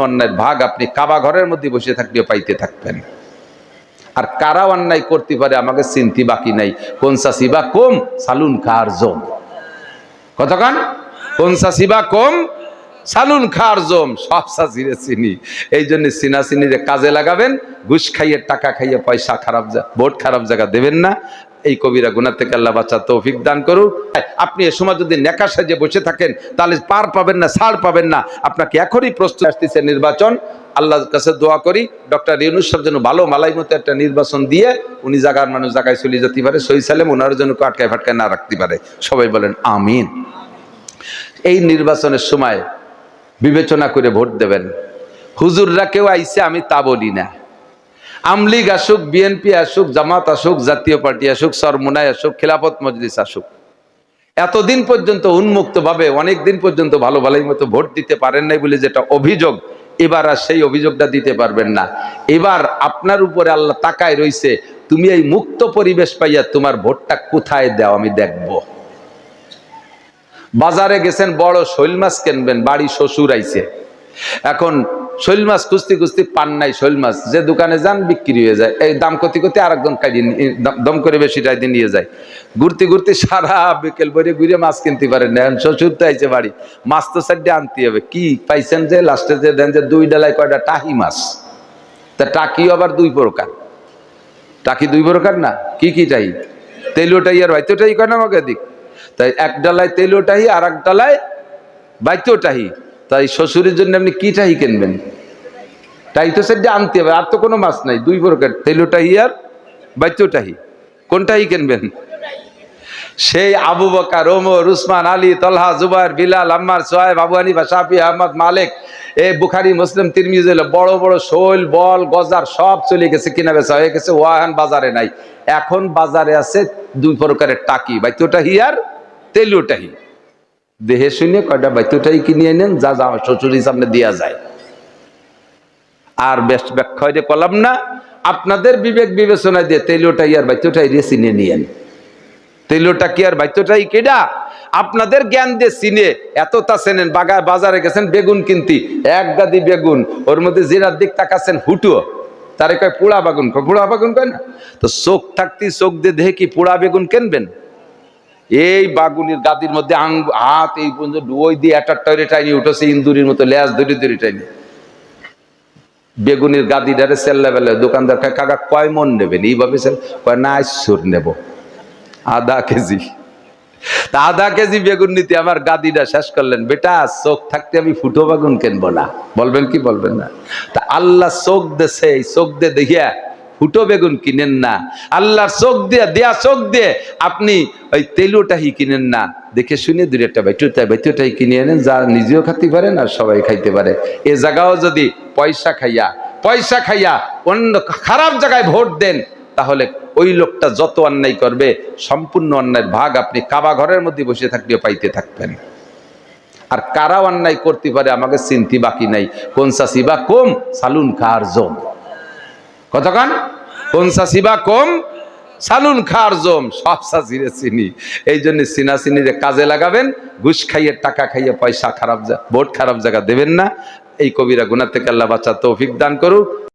অন্যায়ের ভাগ আপনি কাবা ঘরের মধ্যে বসে থাকলেও পাইতে থাকবেন। আর কারা অন্যায় করতে পারে আমাকে চিনতি বাকি নাই। কোন সাসিবা কম? সালুন কার জম। কতক্ষণ কোন? সাসিবা কম? সালুন খার জম, সব সাসিরে চিনি। এই জন্য সিনা সিনিরে কাজে লাগাবেন, ঘুষ খাইয়ে টাকা খাইয়ে পয়সা খারাপ ভোট খারাপ জায়গা দেবেন না। এই কবিরা গুণা থেকে আল্লাহ বাচ্চা তৌফিক দান করুক। আপনি এ সময় যদি নেকা সাজে বসে থাকেন, তাহলে পার পাবেন না, ছাড় পাবেন না। আপনাকে এখনই প্রস্তুত আসতেছে নির্বাচন। আল্লাহর কাছে দোয়া করি, ডক্টর ইউনুস সাহেব যেন ভালো মালাই মতো একটা নির্বাচন দিয়ে, উনি জায়গার মানুষ জায়গায় চলে যেতে পারে, সই সালেম ওনার জন্য আটকায় ফাটকায় না রাখতে পারে। সবাই বলেন, আমিন। এই নির্বাচনের সময় বিবেচনা করে ভোট দেবেন। হুজুররা কেউ আইসে, আমি তা বলি না। আমলিগ আসুক, বিএনপি আসুক, জামাত আসুক, জাতীয় পার্টি আসুক সরমুনায় আসুক, খেলাফত মজলিস আসুক। এতদিন পর্যন্ত উন্মুক্ত ভাবে অনেক দিন পর্যন্ত ভালো ভালোই মতো ভোট দিতে পারেন নাই বলে যেটা অভিযোগ, এবার আর সেই অভিযোগটা দিতে পারবেন না। এবার আপনার উপরে আল্লাহ তাকায় রইছে, তুমি এই মুক্ত পরিবেশ পাইয়া তোমার ভোটটা কোথায় দাও আমি দেখব। বাজারে গেছেন, বড় শৈল মাছ কিনবেন, বাড়ি শ্বশুর আইছে। এখন শৈল মাছ কুস্তি কুস্তি পান নাই শৈল মাছ। যে দোকানে যান, বিক্রি হয়ে যায়। এই দাম করতে করতে আরেকজন কাটিয়ে দম- করে বেশি টাইতে নিয়ে যায়। ঘুরতে ঘুরতে সারা বিকেল বইরে ঘুরে মাছ কিনতে পারেন এখন শ্বশুর তো আইছে বাড়ি। মাছ তো সাইডে আনতে হবে। কি পাইছেন যে, লাস্টে যে দেন যে দুই ডালায় কয়টা টাহি মাছ। তা টাকিও আবার দুই প্রকার। টাকি দুই প্রকার না? কি কি টাই তেলোটাই আর হয়তোটাই কয় না আমাকে দিক তাই এক ডালায় তেলোটাহি আর এক ডালায় বাইতেও টাহি। তাই শ্বশুরের জন্য আপনি কি টাহি কিনবেন? টাই তো সেটা আনতে হবে, আর তো কোনো মাছ নাই। দুই প্রকার তেলোটাহি আর বাইতেওটাহি কোনটাই কিনবেন? সেই আবু বকার, ওমর, উসমান, আলী, তলহা জুবার বিলাল, আম্মার সোহেব আবু হানিফা, শাফি, আহমদ, মালিক, এ বুখারি, মুসলিম, তিরমিজ বড় বড় শৈল, বল, গজার সব চলে গেছে, কিনা বেচা হয়ে গেছে, ওয়াহান বাজারে নাই। এখন বাজারে আছে দুই প্রকারের টাকি বাইতোটাহি আর তেলুটাহি দেহে শুনে কয়টা বাইতোটাহি কিনে নেন যা যা শ্বশুরের সামনে দেওয়া যায়। আর বেশ ব্যাখ্যা কলাম না, আপনাদের বিবেক বিবেচনা দিয়ে তেলুটাই আর বাইতোটাই দিয়ে চিনে নিয়েন। তেলোটা কি আর বাইতটাই কেডা? আপনাদের জ্ঞান দিয়ে চিনে এত তা চেনেন বাগায় বাজারে গেছেন বেগুন কিনতি, এক গাদি বেগুন, ওর মধ্যে জিরার দিক তাকাচ্ছেন হুটুও। তারে কয়, পোড়া বেগুন পোড়া বেগুন কয় না? তো চোখ থাকতি চোখ দিয়ে দেখে কি পোড়া বেগুন কিনবেন? এই বাগুনের গাদির মধ্যে আং, হাত এই পর্যন্ত ওই দিয়ে একটা টয়রে টাইনি উঠেছে ইন্দুরির মতো, লেজ ধরে ধরে টাইনি বেগুনের গাদি ডারে সেল্লা বেলা দোকানদার কাকা, কয় মন নেবেন? এইভাবে কয়, না সুর নেব। আধা কেজি। তা আধা কেজি বেগুন নিতে আমার গাদিটা শেষ করলেন, বেটা, চোখ থাকতে আমি ফুটো বেগুন কিনবো না। বলবেন কি বলবেন না? তা আল্লাহ চোখ দেছে, এই চোখ দিয়ে দেখিয়া ফুটো বেগুন কিনেন না। আল্লাহর চোখ দিয়ে, দেয়া চোখ দিয়ে আপনি ওই তেলুটাহি কিনেন না। দেখে শুনে দূরে একটা বাইটুটাই বাইটুটাই কিনে আনেন, যা নিজেও খাইতে পারেন আর সবাই খাইতে পারে। এ জায়গাও যদি পয়সা খাইয়া পয়সা খাইয়া অন্য খারাপ জায়গায় ভোট দেন, তাহলে ওই লোকটা যত অন্যায় করবে, সম্পূর্ণ অন্যায়ের ভাগ আপনি কাবা ঘরের মধ্যে বসে থাকলেও পাইতে থাকবেন। আর কারা অন্যায় করতে পারে, আমাকে চিনতি বাকি নাই। কোন সাসিবা কম সালুন খার জম কতক্ষণ? কোন সাসিবা কম সালুন খার জম, সব সাসিরে চিনি। এই জন্য সিনা চিনিরে কাজে লাগাবেন, ঘুষ খাইয়ে টাকা খাইয়ে পয়সা খারাপ ভোট খারাপ জায়গা দেবেন না। এই কবিরা গুণা থেকে আল্লাহ বাচ্চা তৌফিক দান করুক।